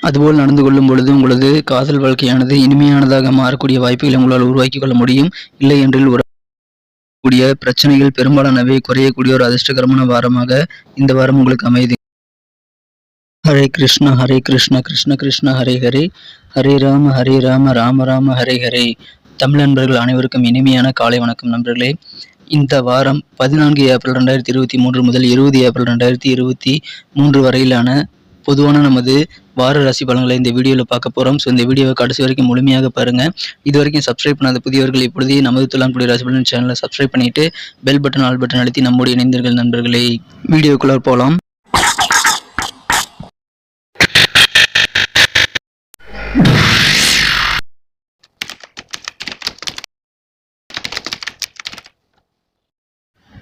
அதுபோல் நடந்து கொள்ளும் பொழுது உங்களது காதல் வாழ்க்கையானது இனிமையானதாக மாறக்கூடிய வாய்ப்புகளை உங்களால் உருவாக்கிக் கொள்ள முடியும். இல்லை என்றில் ஒரு கூடிய பிரச்சனைகள் பெரும்பாலானவை குறையக்கூடிய ஒரு அதிர்ஷ்டகரமான வாரமாக இந்த வாரம் உங்களுக்கு அமைதி. ஹரே கிருஷ்ணா ஹரே கிருஷ்ணா கிருஷ்ண கிருஷ்ண ஹரே ஹரே. ஹரே ராம ஹரே ராம ராம ராம ஹரே ஹரே. தமிழ் நண்பர்கள் அனைவருக்கும் இனிமையான காலை வணக்கம் நண்பர்களே. இந்த வாரம் பதினான்கு ஏப்ரல் ரெண்டாயிரத்தி இருபத்தி மூன்று முதல் இருபது ஏப்ரல் ரெண்டாயிரத்தி இருபத்தி மூன்று வரையிலான பொதுவான நமது வார ராசி பலன்களை இந்த வீடியோவில் பார்க்க போகிறோம் ஸோ இந்த வீடியோவை கடைசி வரைக்கும் முழுமையாக பாருங்கள் இது வரைக்கும் சப்ஸ்கிரைப் பண்ணாத புதியவர்கள் இப்பொழுதே நமது துலாம்புடி ராசி பலன் சேனலை சப்ஸ்கிரைப் பண்ணிட்டு பெல் பட்டன் ஆல் பட்டன் அழுத்தி நம்முடைய இணைந்தர்கள் நண்பர்களே. வீடியோக்குள்ளே போகலாம்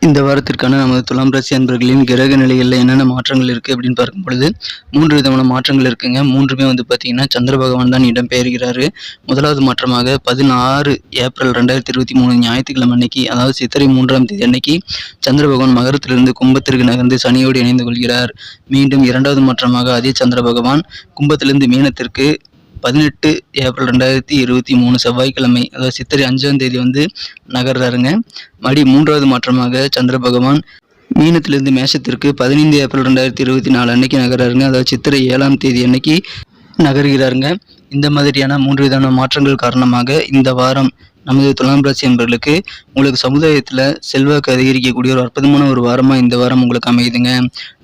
இந்த வாரத்திற்கான நமது துலாம் ராசி அன்பர்களின் கிரக நிலைகளில் என்னென்ன மாற்றங்கள் இருக்குது அப்படின்னு பார்க்கும் பொழுது மூன்று விதமான மாற்றங்கள் இருக்குங்க. மூன்றுமே வந்து பார்த்திங்கன்னா சந்திர பகவான் தான் இடம்பெயர்கிறாரு. முதலாவது மாற்றமாக பதினாறு ஏப்ரல் ரெண்டாயிரத்தி இருபத்தி மூணு ஞாயிற்றுக்கிழமை அன்னைக்கு அதாவது சித்திரை மூன்றாம் தேதி அன்னைக்கு சந்திர பகவான் மகரத்திலிருந்து கும்பத்திற்கு நகர்ந்து சனியோடு இணைந்து கொள்கிறார். மீண்டும் இரண்டாவது மாற்றமாக அதே சந்திர பகவான் கும்பத்திலிருந்து மீனத்திற்கு பதினெட்டு ஏப்ரல் ரெண்டாயிரத்தி இருபத்தி மூணு செவ்வாய்க்கிழமை அதாவது சித்திரை அஞ்சாம் தேதி வந்து நகர்றாருங்க. மறுபடி மூன்றாவது மாற்றமாக சந்திர பகவான் மீனத்திலிருந்து மேஷத்திற்கு பதினைந்து ஏப்ரல் ரெண்டாயிரத்தி இருபத்தி நாலு அன்னைக்கு நகர்றாருங்க. அதாவது சித்திரை ஏழாம் தேதி அன்னைக்கு நகர்கிறாருங்க. இந்த மாதிரியான மூன்று விதமான மாற்றங்கள் காரணமாக இந்த வாரம் நமது துலாம் ராசி என்பவர்களுக்கு உங்களுக்கு சமுதாயத்தில் செல்வாக்கு அதிகரிக்கக்கூடிய ஒரு அற்புதமான ஒரு வாரமாக இந்த வாரம் உங்களுக்கு அமையுதுங்க.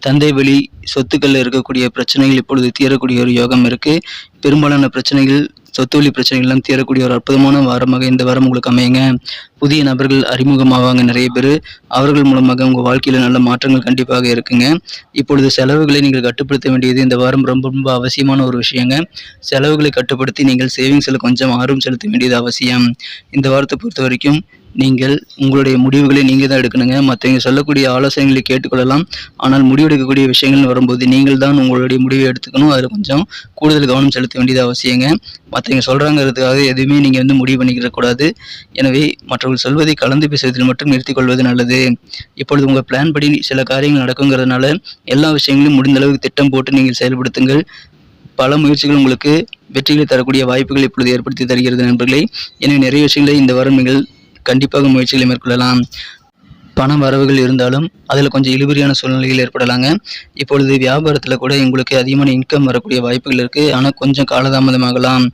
தந்தை வழி சொத்துக்களில் இருக்கக்கூடிய பிரச்சனைகள் இப்பொழுது தீரக்கூடிய ஒரு யோகம் இருக்குது பெரும்பாலான பிரச்சனைகள் சொத்து வழி பிரச்சனைகள்லாம் தீரக்கூடிய ஒரு அற்புதமான வாரமாக இந்த வாரம் உங்களுக்கு அமையுங்க. புதிய நபர்கள் அறிமுகமாவாங்க நிறைய பேர். அவர்கள் மூலமாக உங்கள் வாழ்க்கையில் நல்ல மாற்றங்கள் கண்டிப்பாக இருக்குங்க. இப்பொழுது செலவுகளை நீங்கள் கட்டுப்படுத்த வேண்டியது இந்த வாரம் ரொம்ப ரொம்ப அவசியமான ஒரு விஷயங்க. செலவுகளை கட்டுப்படுத்தி நீங்கள் சேவிங்ஸில் கொஞ்சம் ஆர்வம் செலுத்த வேண்டியது அவசியம். இந்த வாரத்தை பொறுத்த வரைக்கும் நீங்கள் உங்களுடைய முடிவுகளை நீங்கள் தான் எடுக்கணுங்க. மற்றவங்க சொல்லக்கூடிய ஆலோசனைகளை கேட்டுக்கொள்ளலாம். ஆனால் முடிவெடுக்கக்கூடிய விஷயங்கள் வரும்போது நீங்கள் தான் உங்களுடைய முடிவை எடுத்துக்கணும். அதில் கொஞ்சம் கூடுதல் கவனம் செலுத்த வேண்டியது அவசியங்க. மற்றவங்க சொல்கிறாங்கிறதுக்காக எதுவுமே நீங்கள் வந்து முடிவு பண்ணிக்கிடக்கூடாது. எனவே மற்ற அவள் சொல்வதை கலந்து பேசுவதில் மட்டும் நிறுத்திக் கொள்வது நல்லது. இப்பொழுது உங்கள் பிளான் படி சில காரியங்கள் நடக்குங்கிறதுனால எல்லா விஷயங்களையும் முடிந்த அளவுக்கு திட்டம் போட்டு நீங்கள் செயல்படுத்துங்கள். பல முயற்சிகள் உங்களுக்கு வெற்றிகளை தரக்கூடிய வாய்ப்புகள் இப்பொழுது ஏற்படுத்தி தருகிறது நண்பர்களே. எனவே நிறைய விஷயங்களை இந்த வாரம் நீங்கள் கண்டிப்பாக முயற்சிகளை மேற்கொள்ளலாம். பண வரவுகள் இருந்தாலும் அதில் கொஞ்சம் இழுபறியான சூழ்நிலைகள் ஏற்படலாங்க. இப்பொழுது வியாபாரத்தில் கூட எங்களுக்கு அதிகமான இன்கம் வரக்கூடிய வாய்ப்புகள் இருக்குது ஆனால் கொஞ்சம் காலதாமதமாகலாம்.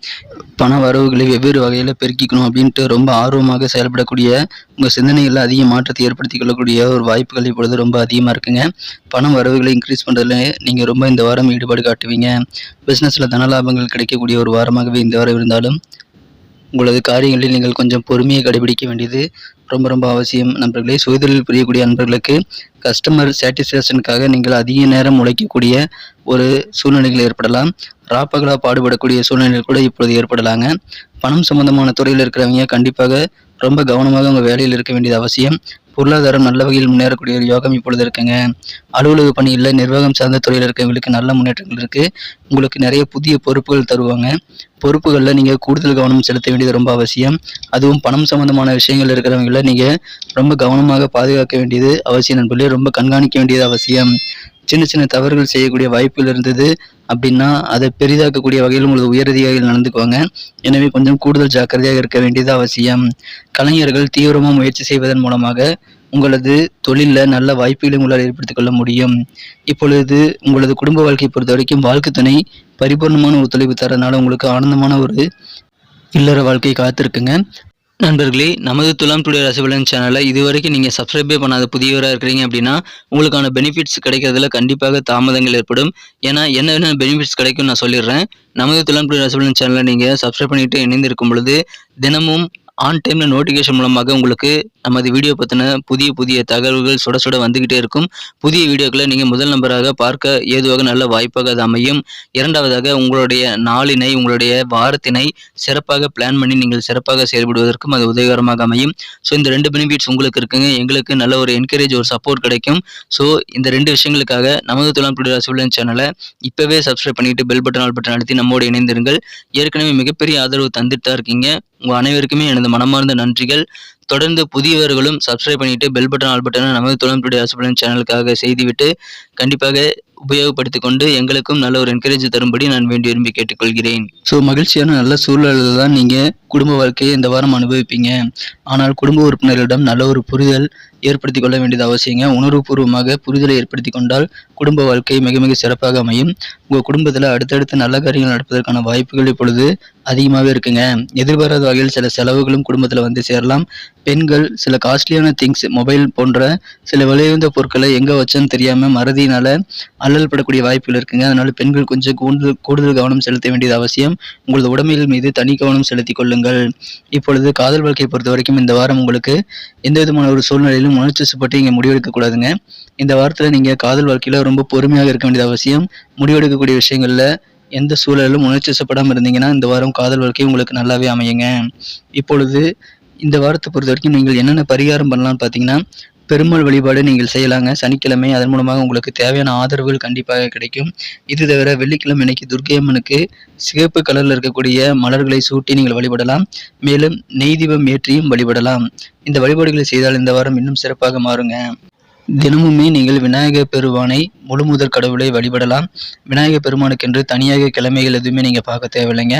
பண வரவுகளை வெவ்வேறு வகையில் பெருக்கிக்கணும் அப்படின்ட்டு ரொம்ப ஆர்வமாக செயல்படக்கூடிய உங்கள் சிந்தனைகளில் அதிக மாற்றத்தை ஏற்படுத்தி கொள்ளக்கூடிய ஒரு வாய்ப்புகள் இப்பொழுது ரொம்ப அதிகமாக இருக்குங்க. பண வரவுகளை இன்க்ரீஸ் பண்ணுறதுல நீங்கள் ரொம்ப இந்த வாரம் ஈடுபாடு காட்டுவீங்க. பிஸ்னஸில் தனலாபங்கள் கிடைக்கக்கூடிய ஒரு வாரமாகவே இந்த வாரம் இருந்தாலும் உங்களது காரியங்களில் நீங்கள் கொஞ்சம் பொறுமையை கடைபிடிக்க வேண்டியது ரொம்ப ரொம்ப அவசியம். நண்பர்களே சுயதொழில் புரியக்கூடிய நண்பர்களுக்கு கஸ்டமர் சாட்டிஸ்ஃபேக்ஷனுக்காக நீங்கள் அதிக நேரம் உழைக்கக்கூடிய ஒரு சூழ்நிலைகள் ஏற்படலாம். ராப்பகலாக பாடுபடக்கூடிய சூழ்நிலைகள் கூட இப்பொழுது ஏற்படலாங்க. பணம் சம்பந்தமான துறையில் இருக்கிறவங்க கண்டிப்பாக ரொம்ப கவனமாக உங்கள் வேலையில் இருக்க வேண்டியது அவசியம். பொருளாதாரம் நல்ல வகையில் முன்னேறக்கூடிய ஒரு யோகம் இப்பொழுது இருக்குங்க. அலுவலக பணியில் நிர்வாகம் சார்ந்த துறையில் இருக்கவங்களுக்கு நல்ல முன்னேற்றங்கள் இருக்குது உங்களுக்கு நிறைய புதிய பொறுப்புகள் தருவாங்க. பொறுப்புகளில் நீங்கள் கூடுதல் கவனம் செலுத்த வேண்டியது ரொம்ப அவசியம். அதுவும் பணம் சம்பந்தமான விஷயங்கள் இருக்கிறவங்கள நீங்கள் ரொம்ப கவனமாக பாதுகாக்க வேண்டியது அவசியம் நண்பர்களே ரொம்ப கண்காணிக்க வேண்டியது அவசியம். சின்ன சின்ன தவறுகள் செய்யக்கூடிய வாய்ப்புகள் இருந்தது அப்படின்னா அதை பெரிதாக்கக்கூடிய வகையில் உங்களது உயரதிகாரிகள் நடந்துக்குவாங்க. எனவே கொஞ்சம் கூடுதல் ஜாக்கிரதையாக இருக்க வேண்டியது அவசியம். கலைஞர்கள் தீவிரமாக முயற்சி செய்வதன் மூலமாக உங்களது தொழிலில் நல்ல வாய்ப்புகளை உங்களால் ஏற்படுத்திக் கொள்ள முடியும். இப்பொழுது உங்களது குடும்ப வாழ்க்கையை பொறுத்த வரைக்கும் வாழ்க்கை துணை பரிபூர்ணமான ஒத்துழைப்பு தரனால உங்களுக்கு ஆனந்தமான ஒரு இல்லற வாழ்க்கை காத்திருக்குங்க. நண்பர்களே நமது துலாம் டுடே ரசபலன் சேனலை இதுவரைக்கும் நீங்கள் சப்ஸ்கிரைபே பண்ணாத புதியவராக இருக்கிறீங்க அப்படின்னா உங்களுக்கான பெனிஃபிட்ஸ் கிடைக்கிறதுல கண்டிப்பாக தாமதங்கள் ஏற்படும். ஏன்னா என்னென்ன பெனிஃபிட்ஸ் கிடைக்கும் நான் சொல்லிடுறேன். நமது துலாம் டுடே ரசபலன் சேனலை நீங்கள் சப்ஸ்கிரைப் பண்ணிட்டு இணைந்திருக்கும் பொழுது தினமும் ஆன் டைமில் நோட்டிஃபிகேஷன் மூலமாக உங்களுக்கு நமது வீடியோ பற்றின புதிய புதிய தகவல்கள் சுட சுட வந்துக்கிட்டே இருக்கும். புதிய வீடியோக்களை நீங்கள் முதல் நம்பராக பார்க்க ஏதுவாக நல்ல வாய்ப்பாக அது அமையும். இரண்டாவதாக உங்களுடைய நாளினை உங்களுடைய வாரத்தினை சிறப்பாக பிளான் பண்ணி நீங்கள் சிறப்பாக செயல்படுவதற்கும் அது உதவிகரமாக அமையும். ஸோ இந்த ரெண்டு பெனிஃபிட்ஸ் உங்களுக்கு இருக்குங்க. எங்களுக்கு நல்ல ஒரு என்கரேஜ் ஒரு சப்போர்ட் கிடைக்கும். ஸோ இந்த ரெண்டு விஷயங்களுக்காக நமது துலாம் டுடே சேனலை இப்போவே சப்ஸ்கிரைப் பண்ணிட்டு பெல் பட்டன் ஆல் பட்டன் அழுத்தி நம்மோடு இணைந்திருங்கள். ஏற்கனவே மிகப்பெரிய ஆதரவு தந்துட்டு தான் இருக்கீங்க. உங்கள் அனைவருக்குமே எனது மனமார்ந்த நன்றிகள். தொடர்ந்து புதியவர்களும் சப்ஸ்கிரைப் பண்ணிட்டு பெல் பட்டன் ஆல் பட்டனை நமது தொழில்நுட்ப டுடே ஹாஸ்பிட்டல் சேனலுக்காக செய்துவிட்டு கண்டிப்பாக உபயோகப்படுத்தி கொண்டு எங்களுக்கும் நல்ல ஒரு என்கரேஜ் தரும்படி நான் வேண்டி விரும்பி கேட்டுக்கொள்கிறேன். ஸோ மகிழ்ச்சியான நல்ல சூழலில் தான் நீங்கள் குடும்ப வாழ்க்கையை இந்த வாரம் அனுபவிப்பீங்க. ஆனால் குடும்ப உறுப்பினர்களிடம் நல்ல ஒரு புரிதல் ஏற்படுத்திக் கொள்ள வேண்டியது அவசியங்க. உணர்வுபூர்வமாக புரிதலை ஏற்படுத்தி கொண்டால் குடும்ப வாழ்க்கை மிக மிக சிறப்பாக அமையும். உங்கள் குடும்பத்தில் அடுத்தடுத்து நல்ல காரியங்கள் நடப்பதற்கான வாய்ப்புகள் இப்பொழுது அதிகமாகவே இருக்குங்க. எதிர்பாராத வகையில் சில செலவுகளும் குடும்பத்தில் வந்து சேரலாம். பெண்கள் சில காஸ்ட்லியான திங்ஸ் மொபைல் போன்ற சில விலையுந்த பொருட்களை எங்கே வச்சோன்னு தெரியாமல் மறதியினால் அல்லல் படக்கூடிய வாய்ப்புகள் இருக்குங்க. அதனால் பெண்கள் கொஞ்சம் கூடுதல் கூடுதல் கவனம் செலுத்த வேண்டியது அவசியம். உங்களது உடமைகள் மீது தனி கவனம் செலுத்திக் கொள்ளுங்கள். இப்பொழுது காதல் வாழ்க்கையை பொறுத்த வரைக்கும் இந்த வாரம் உங்களுக்கு எந்த விதமான ஒரு சூழ்நிலையிலும் உணர்ச்சி வசப்பட்டு இங்கே முடிவெடுக்கக்கூடாதுங்க இந்த வாரத்தில் நீங்கள் காதல் வாழ்க்கையில் ரொம்ப பொறுமையாக இருக்க வேண்டியது அவசியம். முடிவெடுக்கக்கூடிய விஷயங்களில் எந்த சூழலிலும் உணர்ச்சிசப்படாமல் இருந்தீங்கன்னா இந்த வாரம் காதல் வாழ்க்கை உங்களுக்கு நல்லாவே அமையுங்க. இப்பொழுது இந்த வாரத்தை பொறுத்த வரைக்கும் நீங்கள் என்னென்ன பரிகாரம் பண்ணலாம்னு பார்த்தீங்கன்னா பெருமாள் வழிபாடு நீங்கள் செய்யலாங்க. சனிக்கிழமை அதன் மூலமாக உங்களுக்கு தேவையான ஆதரவுகள் கண்டிப்பாக கிடைக்கும். இது தவிர வெள்ளிக்கிழமை அன்னைக்கு துர்க்கை அம்மனுக்கு சிவப்பு கலரில் இருக்கக்கூடிய மலர்களை சூட்டி நீங்கள் வழிபடலாம். மேலும் நெய் தீபம் ஏற்றியும் வழிபடலாம். இந்த வழிபாடுகளை செய்தால் இந்த வாரம் இன்னும் சிறப்பாக மாறுங்க. தினமுமே நீங்கள் விநாயகர் பெருமானை முழு கடவுளை வழிபடலாம். விநாயகர் பெருமானுக்கென்று தனியாக கிழமைகள் எதுவுமே நீங்கள் பார்க்க தேவையில்லைங்க.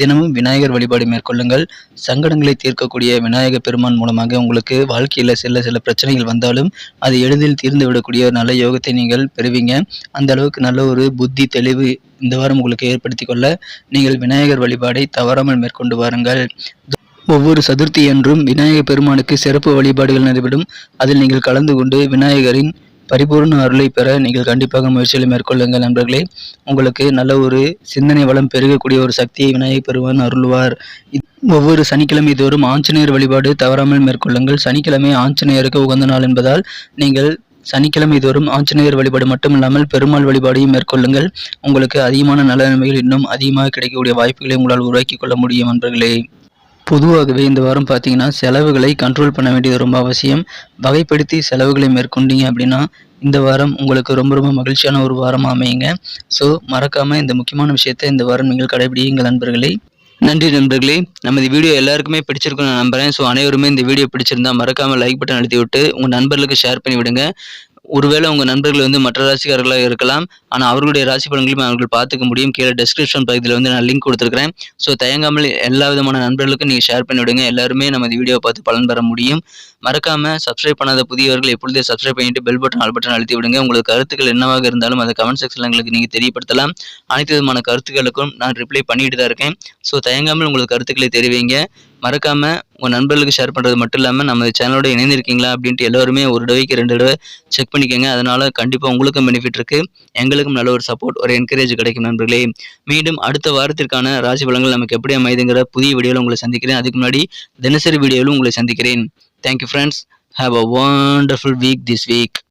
தினமும் விநாயகர் வழிபாடு மேற்கொள்ளுங்கள். சங்கடங்களை தீர்க்கக்கூடிய விநாயகர் பெருமான் மூலமாக உங்களுக்கு வாழ்க்கையில் சில சில பிரச்சனைகள் வந்தாலும் அது எளிதில் தீர்ந்து விடக்கூடிய ஒரு நல்ல யோகத்தை நீங்கள் பெறுவீங்க. அந்த அளவுக்கு நல்ல ஒரு புத்தி தெளிவு இந்த வாரம் உங்களுக்கு ஏற்படுத்தி கொள்ள நீங்கள் விநாயகர் வழிபாடை தவறாமல் மேற்கொண்டு வாருங்கள். ஒவ்வொரு சதுர்த்தி என்றும் விநாயகர் பெருமானுக்கு சிறப்பு வழிபாடுகள் நடைபெறும். அதில் நீங்கள் கலந்து கொண்டு விநாயகரின் பரிபூர்ண அருளை பெற நீங்கள் கண்டிப்பாக முயற்சிகளை மேற்கொள்ளுங்கள் நண்பர்களே. உங்களுக்கு நல்ல ஒரு சிந்தனை வளம் பெருகக்கூடிய ஒரு சக்தியை விநாயகர் பெருமான் அருள்வார். ஒவ்வொரு சனிக்கிழமை தோறும் ஆஞ்சநேயர் வழிபாடு தவறாமல் மேற்கொள்ளுங்கள். சனிக்கிழமை ஆஞ்சநேயருக்கு உகந்த நாள் என்பதால் நீங்கள் சனிக்கிழமை தோறும் ஆஞ்சநேயர் வழிபாடு மட்டும் இல்லாமல் பெருமாள் வழிபாடையும் மேற்கொள்ளுங்கள். உங்களுக்கு அதிகமான நல்ல நன்மைகள் இன்னும் அதிகமாக கிடைக்கக்கூடிய வாய்ப்புகளை உங்களால் உருவாக்கி கொள்ள முடியும் நண்பர்களே. பொதுவாகவே இந்த வாரம் பார்த்தீங்கன்னா செலவுகளை கண்ட்ரோல் பண்ண வேண்டியது ரொம்ப அவசியம். வகைப்படுத்தி செலவுகளை மேற்கொண்டீங்க அப்படின்னா இந்த வாரம் உங்களுக்கு ரொம்ப ரொம்ப மகிழ்ச்சியான ஒரு வாரமாக அமையுங்க. ஸோ மறக்காமல் இந்த முக்கியமான விஷயத்தை இந்த வாரம் நீங்கள் கடைபிடியுங்கள் நண்பர்களே. நன்றி நண்பர்களே. நமது வீடியோ எல்லாருக்குமே பிடிச்சிருக்கும் நான் நம்புறேன். ஸோ அனைவருமே இந்த வீடியோ பிடிச்சிருந்தா மறக்காமல் லைக் பட்டன் அழுத்தி விட்டு உங்கள் நண்பர்களுக்கு ஷேர் பண்ணி விடுங்க ஒருவேளை உங்கள் நண்பர்கள் வந்து மற்ற ராசிக்காரர்களாக இருக்கலாம். ஆனால் அவர்களுடைய ராசி பலன்களையும் அவர்கள் பார்த்துக்க முடியும். கீழே டெஸ்கிரிப்ஷன் பகுதியில் வந்து நான் லிங்க் கொடுத்துருக்கிறேன். ஸோ தயங்காமல் எல்லா விதமான நண்பர்களுக்கும் நீங்கள் ஷேர் பண்ணி விடுங்க எல்லாருமே நம்ம இந்த வீடியோவை பார்த்து பலன் பெற முடியும். மறக்காமல் சப்ஸ்கிரைப் பண்ணாத புதியவர்கள் எப்பொழுதே சப்ஸ்கிரைப் பண்ணிட்டு பெல் பட்டன் ஆல் பட்டன் அழுத்தி விடுங்க. உங்களுக்கு கருத்துக்கள் என்னவாக இருந்தாலும் அதை கமெண்ட் செக்ஷனில் எங்களுக்கு நீங்கள் தெரியப்படுத்தலாம். அனைத்து விதமான கருத்துக்களுக்கும் நான் ரிப்ளை பண்ணிட்டு தான் இருக்கேன். ஸோ தயங்காமல் உங்களுக்கு கருத்துக்களை தெரிவிங்க. மறக்காமல் உங்கள் நண்பர்களுக்கு ஷேர் பண்ணுறது மட்டும் இல்லாமல் நம்ம சேனலோட இணைந்திருக்கீங்களா அப்படின்ட்டு எல்லோருமே ஒரு தடவைக்கு ரெண்டு தடவை செக் பண்ணிக்கோங்க. அதனால் கண்டிப்பாக உங்களுக்கும் பெனிஃபிட் இருக்குது எங்களுக்கும் நல்ல ஒரு சப்போர்ட் ஒரு என்கரேஜ் கிடைக்கும் நண்பர்களே. மீண்டும் அடுத்த வாரத்திற்கான ராசி பலங்கள் நமக்கு எப்படி அமைதுங்கிற புதிய வீடியோவில் உங்களை சந்திக்கிறேன். அதுக்கு முன்னாடி தினசரி வீடியோவில் உங்களை சந்திக்கிறேன். Thank you friends. Have a wonderful week this week.